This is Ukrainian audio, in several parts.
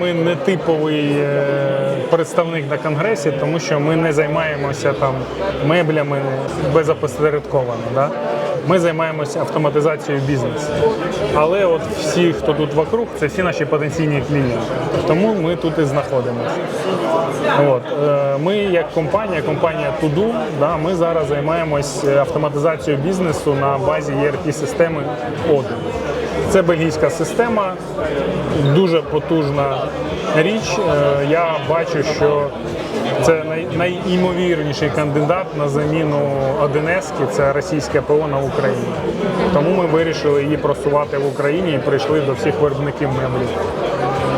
ми не типовий е, представник на конгресі, тому що ми не займаємося там меблями безопосередковано. Да? Ми займаємося автоматизацією бізнесу. Але от всі, хто тут вокруг, це всі наші потенційні клієнти. Тому ми тут і знаходимося. От. е, Ми як компанія, компанія Туду, да, ми зараз займаємось автоматизацією бізнесу на базі ERP-системи Odoo. Це бельгійська система, дуже потужна річ. Е, Я бачу, що це найімовірніший кандидат на заміну 1С, це російське ПО на Україні. Тому ми вирішили її просувати в Україні і прийшли до всіх виробників меблів.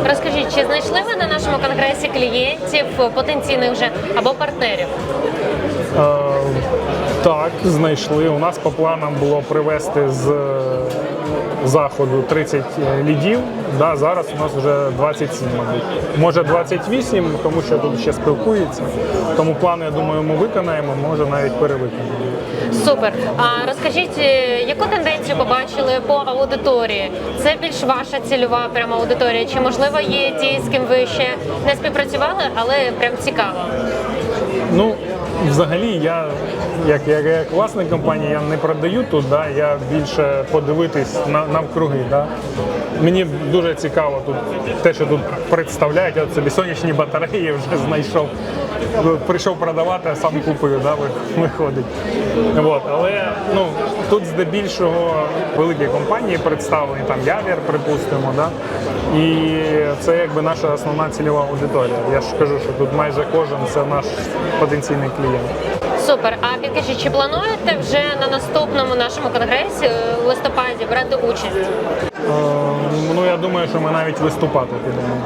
Розкажіть, чи знайшли ви на нашому конгресі клієнтів потенційних вже або партнерів? Е, Так, знайшли. У нас по планам було привезти з е, заходу 30 лідів. Да, зараз у нас вже 27, мабуть. Може 28, тому що тут ще спілкуються. Тому плани, я думаю, ми виконаємо, може навіть перевиконаємо. Супер. А розкажіть, е, яку тенденцію побачили по аудиторії? Це більш ваша цільова прямо аудиторія? Чи можливо є ті, з ким ви ще не співпрацювали, але прям цікаво? Ну, взагалі, я як, як, власник компанії я не продаю тут, да, я більше подивитись на, навкруги. Да. Мені дуже цікаво тут те, що тут представляють. Я собі сонячні батареї вже знайшов. Прийшов продавати, а сам купую, да, виходить. От, але ну, тут здебільшого великі компанії представлені, там Явір, припустимо. Да? І це якби наша основна цільова аудиторія. Я ж кажу, що тут майже кожен це наш потенційний клієнт. Супер. А підкажіть, чи плануєте вже на наступному нашому конгресі е, в листопаді брати участь? Е, ну я думаю, що ми навіть виступати підемо.